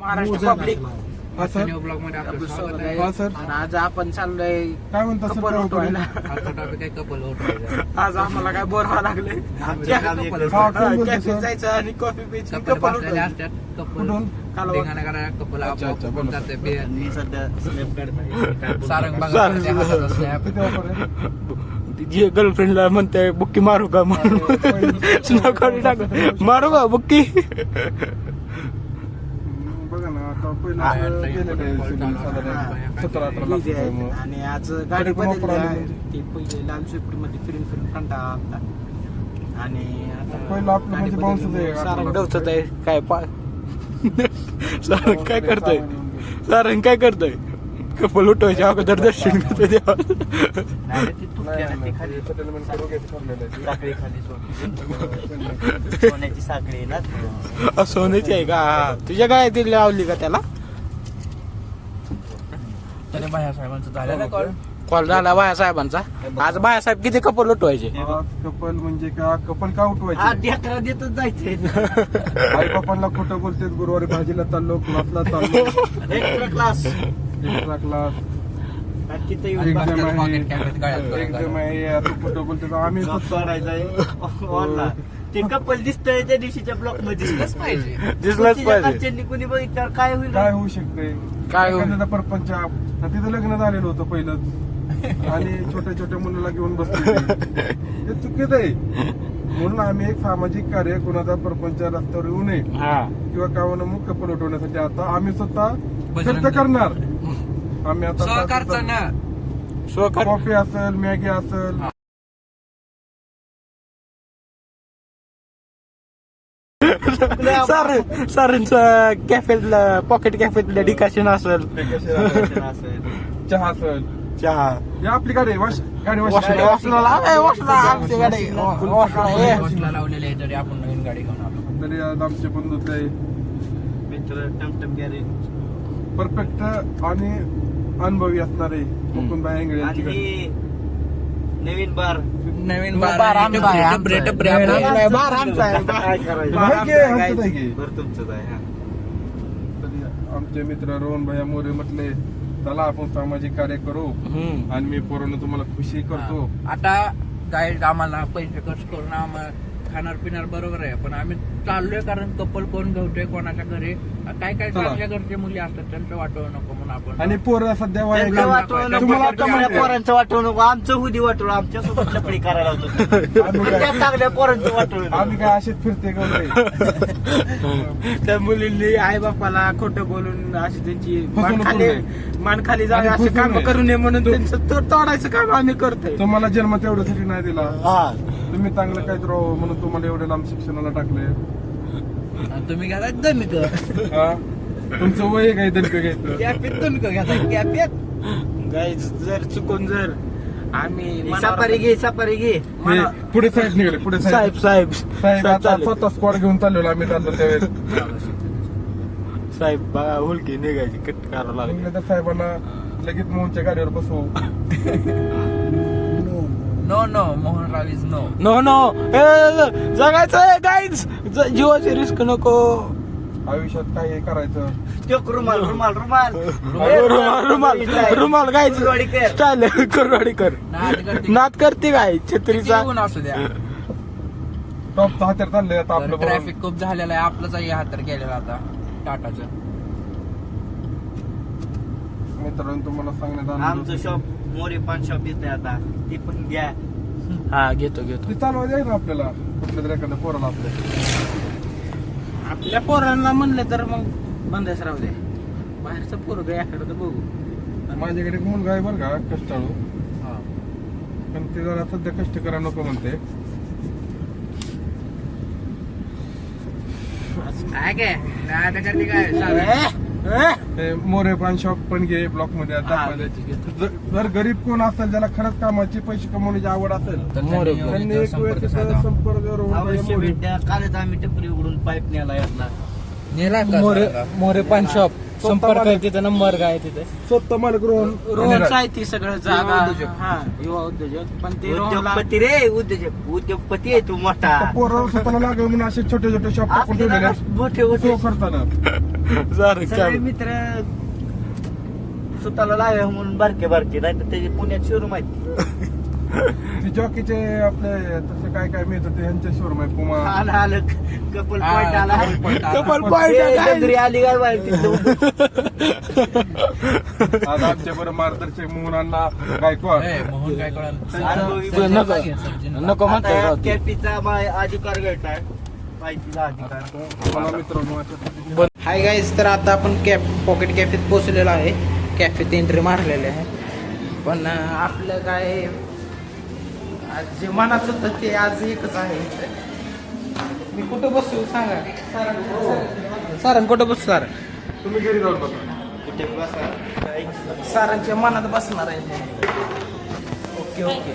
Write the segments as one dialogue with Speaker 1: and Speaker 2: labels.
Speaker 1: Maharashtra public
Speaker 2: हा sir?
Speaker 3: ब्लॉगमध्ये आपलं
Speaker 1: आपलं
Speaker 3: स्वागत
Speaker 1: स्वागत
Speaker 3: आहे.
Speaker 2: हा सर?
Speaker 1: आणि आज आपण चाललोय
Speaker 2: काय म्हणता सर?
Speaker 1: कपल उठवायला.
Speaker 3: आजचा टॉपिक आहे कपल उठवायचा?
Speaker 1: आज आम्हाला काय बोर व्हावं लागले
Speaker 2: हा, कोण बोलतोय,
Speaker 1: कॅफे
Speaker 2: सर?
Speaker 1: जायचं आणि कॉफी प्यायची.
Speaker 3: कपल
Speaker 1: कपल
Speaker 3: बसलेले असतात. कपल
Speaker 2: कुठून?
Speaker 1: कालवा.
Speaker 3: धिंगाणा करायला कपल
Speaker 2: अच्छा, अच्छा,
Speaker 3: आपोआप
Speaker 2: बोला,
Speaker 3: जाते बे-
Speaker 4: मी सध्या स्नॅप
Speaker 3: सारंग बघा
Speaker 1: सारंग.
Speaker 3: त्या हाताचा snap.
Speaker 2: किती ऑफर आहे
Speaker 1: जी गर्लफ्रेंडला म्हणते बुक्की मारू का? टाक मारू का बुक्की?
Speaker 3: हा,
Speaker 2: गेलेलं
Speaker 3: हा,
Speaker 2: साधारण सतरा अठरा लाख.
Speaker 1: आणि आज गाडी
Speaker 2: पण
Speaker 1: बदलली आहे. ती पहिले लाल स्विफ्टमध्ये फिरून फिरून कंटाळा आणि आता
Speaker 2: पहिलं आपलं म्हणजे bounce.
Speaker 1: सारंग डवचत आहे काय पा सारंग काय करतोय? सारंग काय करतोय? कपल उठवायच्या अगोदर दर्शन करतोय देवा
Speaker 4: नाही ती तुटली
Speaker 2: नाही,
Speaker 4: ना ती
Speaker 2: नाही,
Speaker 4: खाली
Speaker 2: ते settlement करून घ्यायचं ठरलेलं आहे.
Speaker 4: साखळी खाली सोड- सोन्याची साखळी आहे ना
Speaker 1: सोन्याची आहे का. तुझ्या काय ती लावली का त्याला?
Speaker 3: त्याने बाया साहेबांचं झालं ना कॉल
Speaker 1: कॉल झाला बायासाहेबांचा. आज बायासाहेब किती कपल उठवायचे?
Speaker 2: कपल म्हणजे का कपल का उठवायचे?
Speaker 4: जायचंय
Speaker 2: आई बापांना खोटं बोलतेत गुरुवारी भाजीला चाललो क्लासला चाललो.
Speaker 4: क्लास
Speaker 2: आहे. आम्ही
Speaker 4: ते कपल दिसतंय त्या दिवशीच्या ब्लॉकमध्ये.
Speaker 3: दिसलंच पाहिजे.
Speaker 1: दिसलंच
Speaker 4: तुमच्या
Speaker 1: पाहिजे.
Speaker 4: घरच्यांनी कोणी बघितल्यावर काय होईल?
Speaker 2: काय होऊ शकते
Speaker 1: काय
Speaker 2: एखाद्याचा परपंच आप- तिथं लग्न झालेलं होतं पहिलंच. आणि छोट्या छोट्या मुलाला घेऊन बसले हे चुकीचं आहे. म्हणून आम्ही एक सामाजिक कार्य कोणाचा परपंच रस्त्यावर येऊ नये. किंवा कावानं मुख कपल उठवण्यासाठी आता आम्ही स्वतः करणार. आम्ही आता
Speaker 3: सहकारचं ना.
Speaker 1: स्वकार
Speaker 2: कॉफी असेल मॅगी असेल.
Speaker 1: सर सरांचं कॅफेतला पॉकेट कॅफेतल्या डिकाशन असेल.
Speaker 2: चहा असेल.
Speaker 1: चहा.
Speaker 2: ही आपली गाडी आहे वाश गाडी वाश
Speaker 1: वॉशला आमची गाडी वॉशला.
Speaker 3: लावलेले आहे तरी आपण नवीन गाडी घेऊन आलो.
Speaker 2: तरी आज आमचे बंधूच आहे
Speaker 4: मित्र टमटम गॅरेज.
Speaker 2: परफेक्ट आणि अनुभवी असणारे
Speaker 4: आणि
Speaker 2: गाडी.
Speaker 4: ही नवीन बार.
Speaker 3: नवीन
Speaker 1: बार
Speaker 4: तुमचंच आहे हा.
Speaker 2: आमचे मित्र रोहन भैया मोरे म्हटले चला आपण सामाजिक कार्य करू. आणि मी पोरांना तुम्हाला खुशी करतो.
Speaker 3: आता काय आम्हाला पैसे खर्च करून आम्हाला खाणार पिणार बरोबर आहे पण आम्ही चाललोय कारण कपल कोण घेतोय कोणाच्या घरी काय काय
Speaker 2: चला.
Speaker 3: चांगल्या घरचे मुली असतात त्यांचं वाटव नको म्हणून आपण
Speaker 2: आणि पोरं सध्या वया
Speaker 4: त्यांचं
Speaker 2: गेली.
Speaker 4: वाटवलं नको,
Speaker 2: तुम्हाला आता
Speaker 4: चांगल्या
Speaker 2: माहिती आहे.
Speaker 4: पोरांचं वाटवू नको आमचं हुदी वाटवलं आमच्यासोबत लपडी करायला होतं
Speaker 2: आम्ही काय-
Speaker 4: त्या चांगल्या पोरांचं वाटवलं
Speaker 2: आम्ही काय असेच फिरते नाही?
Speaker 1: त्या मुलींनी आई बापाला खोटं बोलून अशी त्यांची मान खाली
Speaker 2: करू
Speaker 1: मान खाली जावे
Speaker 2: आणि
Speaker 1: असे काम
Speaker 2: नये.
Speaker 1: करू नये म्हणून
Speaker 2: तो-
Speaker 1: त्यांचं तो- तोडायचं काम आम्ही करतोय
Speaker 2: तुम्हाला जन्म तेवढ्यासाठी नाही दिला
Speaker 1: हा
Speaker 2: तुम्ही चांगलं काहीतरी राहावं म्हणून तुम्हाला एवढे लांब शिक्षणाला टाकले.
Speaker 3: आणि तुम्ही घ्या दमिक
Speaker 2: हा? तुमचं वय आहे काही दणकं घ्यायचं
Speaker 3: कॅपेत दमिक घ्या कॅपेत
Speaker 1: गाईज जर चुकून जर आम्ही
Speaker 4: सफारी घे सफारी घे.
Speaker 2: हे पुढे साहेब निघाले पुढे
Speaker 1: साहेब.
Speaker 2: साहेब
Speaker 1: साहेब.
Speaker 2: साहेब
Speaker 1: साहेब
Speaker 2: आता
Speaker 1: चालेल.
Speaker 2: स्वतः स्क्वॉड घेऊन चाललेलो आम्ही चाललो त्यावेळेस.
Speaker 1: साहेब बघा हुलकी निघायची कट करावं लागेल.
Speaker 2: म्हणलं साहेबांना लगेच मोहनच्या गाडीवर बसवू.
Speaker 3: No no Mohanrao is no
Speaker 1: no no जगायचं गाईज जीवाची रिस्क नको.
Speaker 2: आयुष्यात काय हे करायचं.
Speaker 4: तो रुमाल रुमाल रुमाल.
Speaker 1: रुमाल रुमाल रुमाल
Speaker 4: कर.
Speaker 1: स्टाईल कुरवाडी कर
Speaker 3: नाद करते.
Speaker 1: काय छत्रीचा.
Speaker 3: ऊन असू द्या.
Speaker 2: चाललंय आता आपलं.
Speaker 3: ट्रॅफिक खूप झालेला आहे. आपलंच आहे हात तर गेलेला आता. टाटाचं.
Speaker 2: मित्रांनो तुम्हाला सांगण्यात आलं
Speaker 4: आमचं शॉप मोरे पान शॉप येते आता. ते पण घ्या.
Speaker 1: हा घेतो घेतो.
Speaker 2: ते चालवायचं आहे ना आपल्याला? कुठल्या तरी एखाद्या पोराला आपल्या
Speaker 1: आपल्या पोरांना म्हणलं तर मग बंदच राहू दे. बाहेरचं पोरग याकडे तर बघू.
Speaker 2: माझ्याकडे एक मुलगा आहे बरं का कष्टाळू. पण ते जरा सध्या कष्ट करा नको म्हणते.
Speaker 3: काय काय नाद करते काय सांग.
Speaker 2: ते मोरे पान शॉप पण घे ब्लॉकमध्ये आता. जर- गरीब कोण असेल ज्याला खरंच कामाची पैसे कमवण्याची आवड असेल
Speaker 3: तर
Speaker 1: मोरे
Speaker 3: त्यांनी
Speaker 2: त्यांनी
Speaker 3: इथं
Speaker 2: एक वेळ
Speaker 3: संपर्क
Speaker 4: कालच आम्ही टपरी उघडून पाईप न्यायला यातला.
Speaker 1: मोरे? मोरे पान शॉप. संपर्क आहे तिथे नंबर काय तिथे?
Speaker 2: स्वतः मालक रोहन
Speaker 1: रोहनच आहे ती सगळं जागा
Speaker 3: युवा उद्योजक.
Speaker 1: हा युवा उद्योजक. पण ते रोहनला
Speaker 4: उद्योगपती रे उद्योजक. उद्योगपती आहे तू मोठा.
Speaker 2: पोरावर स्वतःला लागेल म्हणून असे छोटे छोटे शॉप टाकून ठेवलेले आहेत.
Speaker 4: मोठे मोठे.
Speaker 2: करताना.
Speaker 4: सगळे. मित्र स्वतःला लावे म्हणून बारके बारके. नाही तर त्याचे पुण्यात शोरूम आहेत.
Speaker 2: ते जॉकीचे आपले तसे काय काय मिळतं ते ह्यांचे शोरूम आहे पुमा
Speaker 4: आलं आलं. कपल पॉईंट आला.
Speaker 1: कपाल.
Speaker 4: डोंगरी आली. काय माहिती
Speaker 2: आज आमच्या बरं मार्गदर्शक मोहनांना गायकवाड.
Speaker 3: मोहन काय कळालं
Speaker 4: अनुभवी
Speaker 1: तू नको नको म्हणतोय राव ते.
Speaker 4: कॅपीचा अधिकार घडलाय
Speaker 1: हाय गाईज तर आता आपण कॅफ पॉकेट कॅफेत पोहोचलेलो आहे. कॅफेत एंट्री मारलेली आहे. पण आपलं काय आज जे मनात होतं ते आज एकच आहे मी कुठं बसू सांगा? सारण कुठं बसू सर?
Speaker 2: तुम्ही घरी जाऊन बघा
Speaker 4: कुठे बसा?
Speaker 1: सारांच्या मनात बसणार आहे. Okay okay.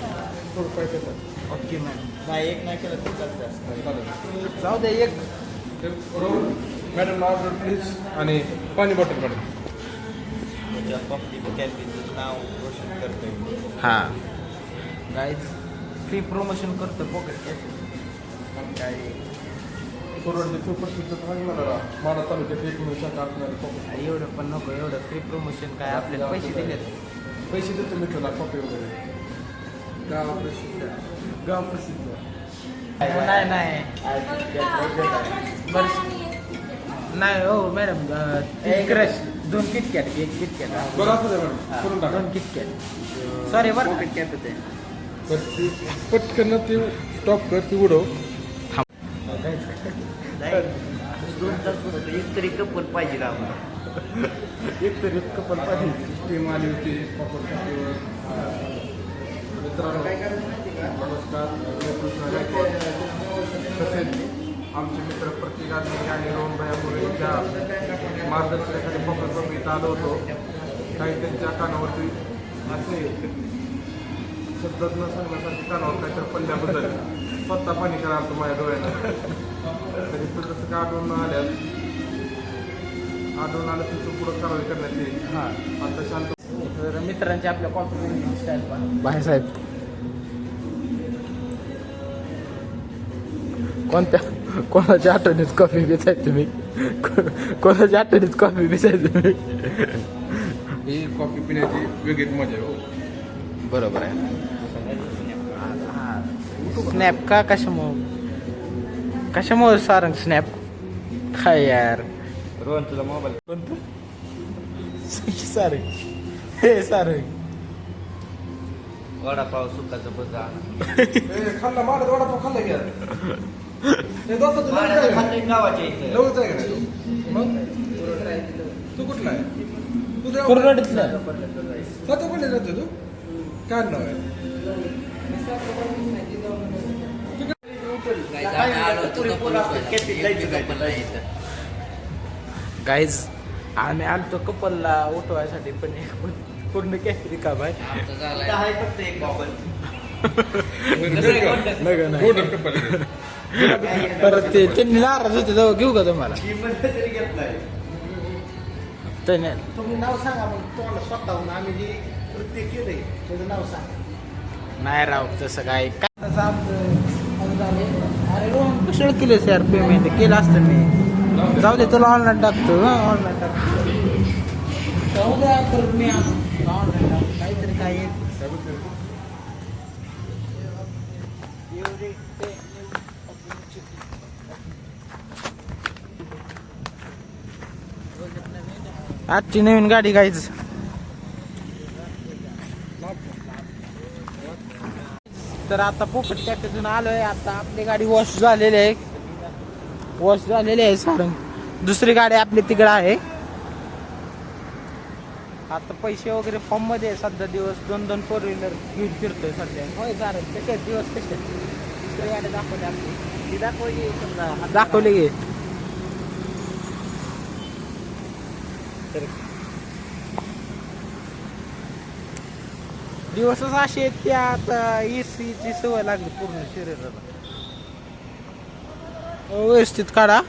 Speaker 1: ओके मॅम
Speaker 4: नाही एक नाही केलं तर चालतं
Speaker 1: जाऊ दे एक.
Speaker 2: मॅडम ऑर्डर प्लीज आणि पाणी बॉटल मॅडम
Speaker 4: नाव रोशन करतोय.
Speaker 1: हां. गाईज फ्री प्रमोशन करतो पॉकेट काय
Speaker 2: कोरडचे माडा तालुक्यात एक
Speaker 1: एवढं पण नको एवढं फ्री प्रमोशन काय आपल्याला पैसे दिलेत.
Speaker 2: पैसे देतो मी तुला कॉफी वगैरे
Speaker 1: गाव प्रसिद्ध. गाव प्रसिद्ध. नाही नाही बरं. नाही हो मॅडम क्रश दोन किटकॅट एक किटकॅट
Speaker 2: बरं असं दे मॅडम करून टाका.
Speaker 1: दोन किटकॅट सॉरी बरं
Speaker 4: कॅफे
Speaker 2: तर ती पटकन ती टॉप कर ती उडव.
Speaker 4: एक तरी कपल पाहिजे का आम्हाला
Speaker 2: एक तरी कपल पाहिजे स्टीम आली होती नमस्कार. तसेच आमचे मित्र प्रतीक आदमी आणि रोहनभाया भयामुळे त्या मार्गदर्शनाखाली पॉकेट कॉफी इथं आलो होतो. काही त्यांच्या कानावरती असे शब्दात न सांगण्यासारखे कानावर काहीतरी पडल्याबद्दल स्वतः पाणी करा आलं माझ्या डोळ्यानं तरी तो तसं का आढळून आल्यास आढळून आलं तर तो पुढं कारवाई करण्यात येईल.
Speaker 1: हां.
Speaker 2: आता शांत
Speaker 1: तर मित्रांचे आपल्या कॉफी स्टाईल पण बाहेरसाहेब कोणत्या कोणाच्या आठवणीत कॉफी पिताय तुम्ही? कोणाच्या आठवणीत कॉफी पिताय तुम्ही?
Speaker 2: ही कॉफी पिण्याची वेगळीच मजा आहे हो.
Speaker 1: बरोबर आहे. स्नॅप का कशामुळं कशामुळे सारंग स्नॅप काय यार.
Speaker 4: रोहन तुला मोबाईल
Speaker 1: सारंग हे सारंग
Speaker 4: वडापाव सुकाचा बजा
Speaker 2: ए, खाल्ला माडत वडापाव खाल्ला घ्या हे दोस्त आहे का?
Speaker 4: गावाच्या इथे.
Speaker 2: लवच आहे का नाही? मग? तू कुठला आहे?
Speaker 1: कुरडीतलं
Speaker 2: स्वतः कुठे राहतो तू? काय नाव आहे?
Speaker 1: गाईज आम्ही आलतो कपलला उठवायसाठी पण एक पूर्ण कॅफे का बाय. परत ते त्यांनी नाराज होते तेव्हा घेऊ का तुम्हाला?
Speaker 4: तरी घेतलाय
Speaker 1: त्याने
Speaker 5: तुम्ही नाव सांगा मग तुम्हाला स्वतःहून आम्ही जे कृत्य केलंय त्याचं नाव सांगा.
Speaker 1: नाही राव तसं काय काय आमचं कशाला केलं यार पेमेंट केलं असतं मी. जाऊ दे तुला ऑनलाईन टाकतो ऑनलाईन टाकतो. जाऊ द्या परत मी ऑनलाईन टाकतो काहीतरी काय आजची नवीन गाडी गाईच तर आता पोपट कॅफेतून आलोय. आता आपली गाडी वॉश झालेली आहे. वॉश झालेली आहे सारंग दुसरी गाडी आपली तिकडे आहे. आता पैसे वगैरे फॉर्ममध्ये सध्या दिवस. दोन दोन फोर व्हीलर घेऊन फिरतोय सध्या. होय सारंग कसे दिवस कसे दुसरी गाडी दाखवली आपली. ती दाखवली समजा. दाखवली गे दिवसच असे आहेत की आता एसीची सवय लागली पूर्ण शरीराला. व्यवस्थित काढा.